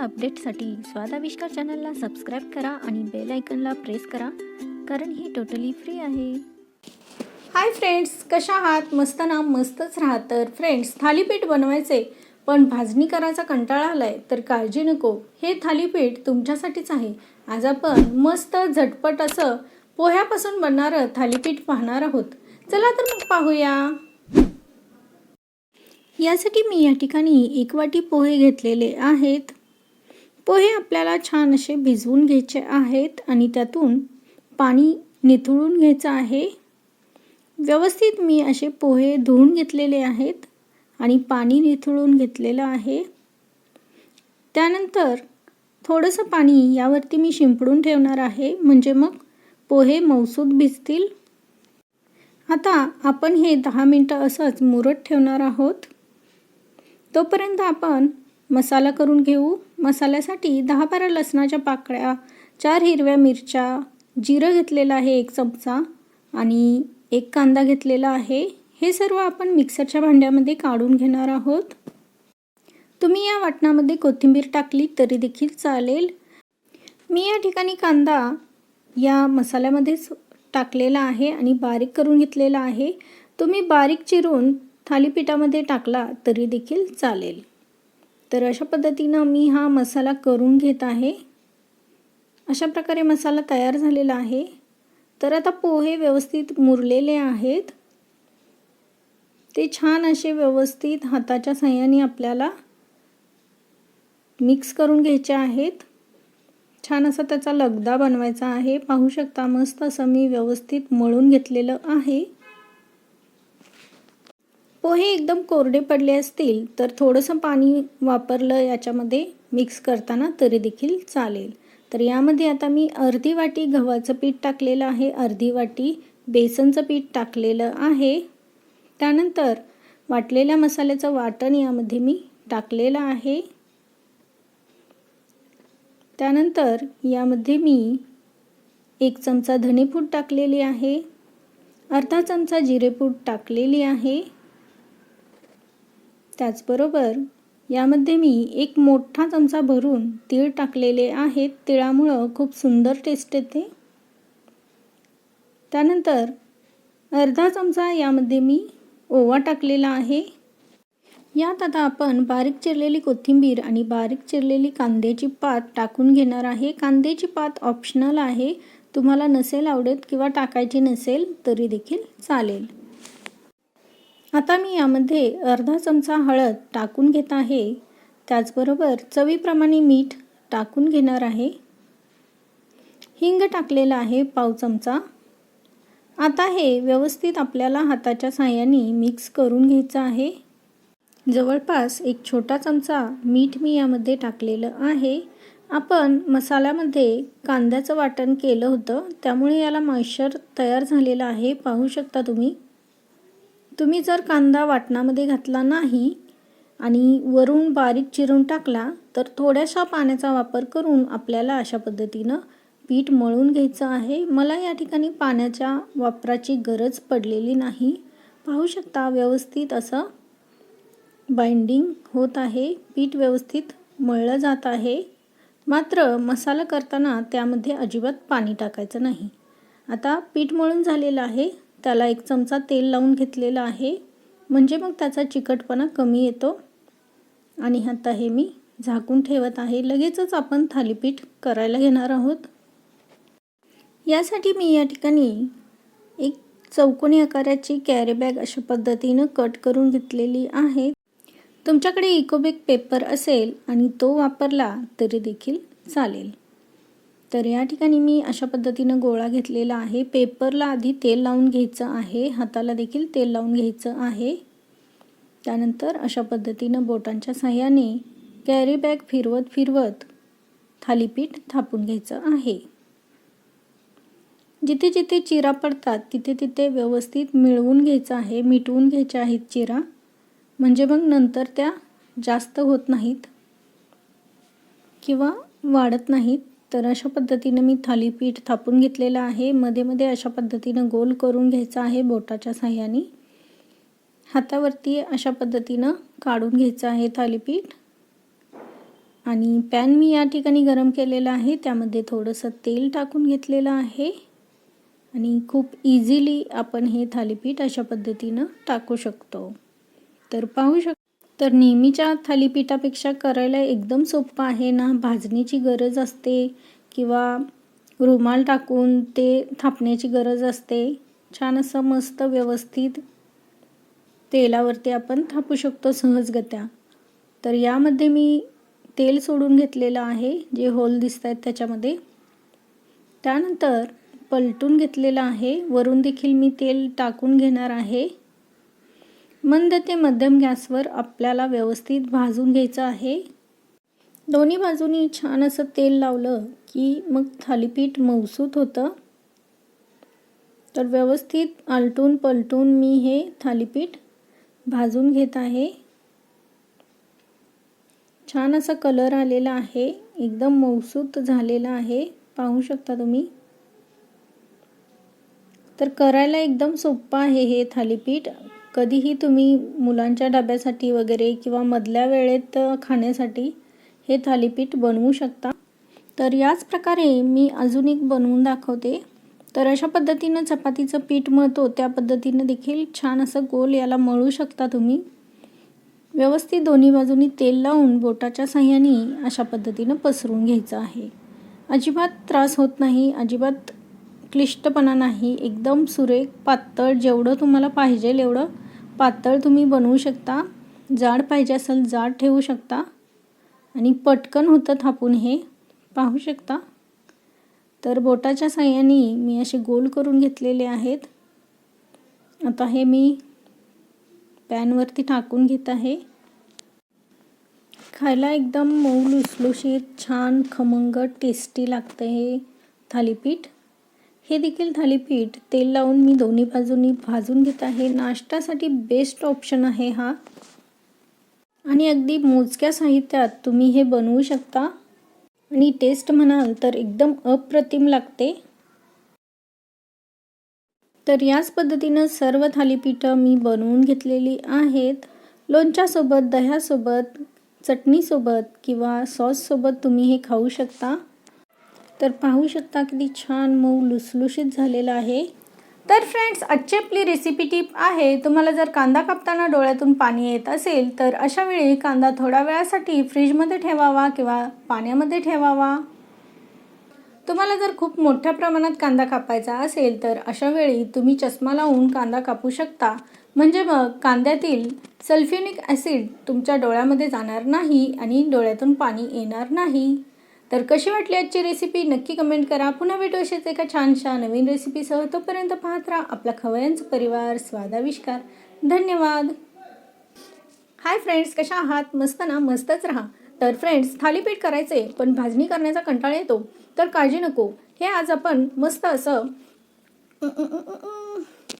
अपडेटसाठी स्वादाविष्कार चॅनलला सबस्क्राईब करा आणि बेल आयकनला प्रेस करा कारण ही टोटली फ्री आहे. हाय फ्रेंड्स कशा आहात? मस्त ना? मस्तच राहा. तर फ्रेंड्स थालीपीठ बनवायचे पण भाजणी करायचा कंटाळा आलाय तर काळजी नको. हे थालीपीठ तुमच्यासाठीच आहे. आज आपण मस्त झटपट असं पोह्यापासून बनणारं थालीपीठ पाहणार आहोत. चला तर मग पाहूया. यासाठी मी या ठिकाणी एक वाटी पोहे घेतलेले आहेत. पोहे आपल्याला छान असे भिजवून घ्यायचे आहेत आणि त्यातून पाणी निथळून घ्यायचं आहे. व्यवस्थित मी असे पोहे धुवून घेतलेले आहेत आणि पाणी निथळून घेतलेलं आहे. त्यानंतर थोडंसं पाणी यावरती मी शिंपडून ठेवणार आहे म्हणजे मग पोहे मौसूद भिजतील. आता आपण हे दहा मिनटं असंच मुरत ठेवणार आहोत. तोपर्यंत आपण मसाला करून घेऊ. मसाल्यासाठी दहा बारा लसणाच्या पाकळ्या चार हिरव्या मिरच्या जिरं घेतलेलं आहे एक चमचा आणि एक कांदा घेतलेला आहे. हे सर्व आपण मिक्सरच्या भांड्यामध्ये काढून घेणार आहोत. तुम्ही या वाटणामध्ये कोथिंबीर टाकली तरी देखील चालेल. मी या ठिकाणी कांदा या मसाल्यामध्येच टाकलेला आहे आणि बारीक करून घेतलेला आहे. तुम्ही बारीक चिरून थालीपीठामध्ये टाकला तरी देखील चालेल. तर अशा पद्धतीनं मी हा मसाला करून घेत आहे. अशा प्रकारे मसाला तयार झालेला आहे. तर आता पोहे व्यवस्थित मुरलेले आहेत. ते छान असे व्यवस्थित हाताच्या साह्याने आपल्याला मिक्स करून घ्यायचे आहेत. छान असा त्याचा लगदा बनवायचा आहे. पाहू शकता मस्त असं मी व्यवस्थित मळून घेतलेलं आहे. पोहे एकदम कोरडे पडले असतील तर थोडंसं पाणी वापरलं याच्यामध्ये मिक्स करताना तरी देखील चालेल. तर यामध्ये आता मी अर्धी वाटी गव्हाचं पीठ टाकलेलं आहे. अर्धी वाटी बेसनचं पीठ टाकलेलं आहे. त्यानंतर वाटलेल्या मसाल्याचं वाटण यामध्ये मी टाकलेलं आहे. त्यानंतर यामध्ये मी एक चमचा धनेपूड टाकलेली आहे. अर्धा चमचा जिरेपूड टाकलेली आहे. त्याचबरोबर यामध्ये मी एक मोठा चमचा भरून तीळ टाकलेले आहेत. तिळामुळं खूप सुंदर टेस्ट येते. त्यानंतर अर्धा चमचा यामध्ये मी ओवा टाकलेला आहे. यात आता आपण बारीक चिरलेली कोथिंबीर आणि बारीक चिरलेली कांद्याची पात टाकून घेणार आहे. कांद्याची पात ऑप्शनल आहे. तुम्हाला नसेल आवडत किंवा टाकायची नसेल तरी देखील चालेल. आता मी यामध्ये अर्धा चमचा हळद टाकून घेत आहे. त्याचबरोबर चवीप्रमाणे मीठ टाकून घेणार आहे. हिंग टाकलेला आहे पाव चमचा. आता हे व्यवस्थित आपल्याला हाताच्या साह्याने मिक्स करून घ्यायचं आहे. जवळपास एक छोटा चमचा मीठ मी यामध्ये टाकलेलं आहे. आपण मसाल्यामध्ये कांद्याचं वाटण केलं होतं त्यामुळे याला मॉइश्चर तयार झालेलं आहे. पाहू शकता तुम्ही. तुम्ही जर कांदा वाटणामध्ये घातला नाही आणि वरून बारीक चिरून टाकला तर थोड्याशा पाण्याचा वापर करून आपल्याला अशा पद्धतीनं पीठ मळून घ्यायचं आहे. मला या ठिकाणी पाण्याच्या वापराची गरज पडलेली नाही. पाहू शकता व्यवस्थित असं बाइंडिंग होत आहे. पीठ व्यवस्थित मळलं जात आहे. मात्र मसाला करताना त्यामध्ये अजिबात पाणी टाकायचं नाही. आता पीठ मळून झालेलं आहे. त्याला एक चमचा तेल लावून घेतलेलं आहे. म्हणजे मग त्याचा चिकटपणा कमी येतो. आणि आता हे मी झाकून ठेवत आहे. लगेचच आपण थालीपीठ करायला घेणार आहोत. यासाठी मी या ठिकाणी एक चौकोनी आकाराची कॅरी बॅग अशा पद्धतीनं कट करून घेतलेली आहे. तुमच्याकडे इकोबेक पेपर असेल आणि तो वापरला तरी देखील चालेल. तर या ठिकाणी मी अशा पद्धतीनं गोळा घेतलेला आहे. पेपरला आधी तेल लावून घ्यायचं आहे. हाताला देखील तेल लावून घ्यायचं आहे. त्यानंतर अशा पद्धतीनं बोटांच्या साह्याने कॅरी बॅग फिरवत फिरवत थालीपीठ थापून घ्यायचं आहे. जिथे जिथे चिरा पडतात तिथे तिथे व्यवस्थित मिळवून घ्यायचं आहे. मिटवून घ्यायच्या आहेत चिरा. म्हणजे मग नंतर त्या जास्त होत नाहीत किंवा वाढत नाहीत. तर अशा पद्धतीनं मी थालीपीठ थापून घेतलेलं आहे. मध्ये मध्ये अशा पद्धतीनं गोल करून घ्यायचं आहे बोटाच्या साह्याने. हातावरती अशा पद्धतीनं काढून घ्यायचं आहे थालीपीठ. आणि पॅन मी या ठिकाणी गरम केलेला आहे. त्यामध्ये थोडंसं तेल टाकून घेतलेलं आहे. आणि खूप इझिली आपण हे थालीपीठ अशा पद्धतीनं टाकू शकतो. तर पाहू शक तर नेहमीच्या थालीपीठापेक्षा करायला एकदम सोपं आहे ना? भाजणीची गरज असते किंवा रुमाल टाकून ते थापण्याची गरज असते? छान असं मस्त व्यवस्थित तेलावरती आपण थापू शकतो सहजगत्या. तर यामध्ये मी तेल सोडून घेतलेलं आहे जे होल दिसत आहेत त्याच्यामध्ये. त्यानंतर पलटून घेतलेलं आहे. वरून देखील मी तेल टाकून घेणार आहे. मंद ते मध्यम गॅसवर आपल्याला व्यवस्थित भाजून घ्यायचं आहे. दोन्ही बाजूनी छान असं तेल लावलं की मग थालीपीठ मऊसूत होतं. तर व्यवस्थित आलटून पलटून मी हे थालीपीठ भाजून घेत आहे. छान असा कलर आलेला आहे. एकदम मऊसूत झालेला आहे. पाहू शकता तुम्ही? तर करायला एकदम सोपं आहे हे थालीपीठ. कधीही तुम्ही मुलांच्या डब्यासाठी वगैरे किंवा मधल्या वेळेत खाण्यासाठी हे थालीपीठ बनवू शकता. तर याच प्रकारे मी अजून एक बनवून दाखवते. तर अशा पद्धतीनं चपातीचं पीठ मळतो. त्या पद्धतीनं देखील छान असं गोल याला मळू शकता तुम्ही. व्यवस्थित दोन्ही बाजूनी तेल लावून बोटाच्या साह्याने अशा पद्धतीनं पसरून घ्यायचं आहे. अजिबात त्रास होत नाही. अजिबात क्लिष्टपणा नाही एकदम सुरेख पातळ जेवढं तुम्हाला पाहिजे एवढं पातळ तुम्ही बनवू शकता. जाड पाहिजे असेल जाड ठेवू शकता. आणि पटकन होतं थापून हे पाहू शकता. तर बोटाच्या साह्याने मी असे गोल करून घेतलेले आहेत. आता हे मी पॅनवरती टाकून घेत आहे. खायला एकदम मऊ लुसलुशीत छान खमंग टेस्टी लागतं हे थालीपीठ. हे देखील थालीपीठ तेल लावून मी दोन्ही बाजूनी भाजून घेत आहे. नाश्त्यासाठी बेस्ट ऑप्शन आहे हा. आणि अगदी मोजक्या साहित्यात तुम्ही हे बनवू शकता. आणि टेस्ट म्हणाल तर एकदम अप्रतिम लागते. तर याच पद्धतीनं सर्व थालीपीठं मी बनवून घेतलेली आहेत. लोणच्यासोबत दह्यासोबत चटणीसोबत किंवा सॉससोबत तुम्ही हे खाऊ शकता. तर पाहू शकता किती छान मऊ लुसलुशीत झालेलं आहे. तर फ्रेंड्स आजची आपली रेसिपी टिप आहे तुम्हाला जर कांदा कापताना डोळ्यातून पाणी येत असेल तर अशा वेळी कांदा थोड्या वेळासाठी फ्रीजमध्ये ठेवावा किंवा पाण्यामध्ये ठेवावा. तुम्हाला जर खूप मोठ्या प्रमाणात कांदा कापायचा असेल तर अशा वेळी तुम्ही चष्मा लावून कांदा कापू शकता. म्हणजे मग कांद्यातील सल्फ्युनिक ॲसिड तुमच्या डोळ्यामध्ये जाणार नाही आणि डोळ्यातून पाणी येणार नाही. तर कशी वाटली आजची रेसिपी नक्की कमेंट करा. पुन्हा भेटू असेच एका छानशा नवीन रेसिपीसह तोपर्यंत पाहत राहा आपला खवयांचा परिवार स्वादाविष्कार. धन्यवाद. हाय फ्रेंड्स कशा आहात? मस्त ना? मस्तच राहा. तर फ्रेंड्स थालीपीठ करायचे पण भाजणी करण्याचा कंटाळा येतो. तर काळजी नको. हे आज आपण मस्त असं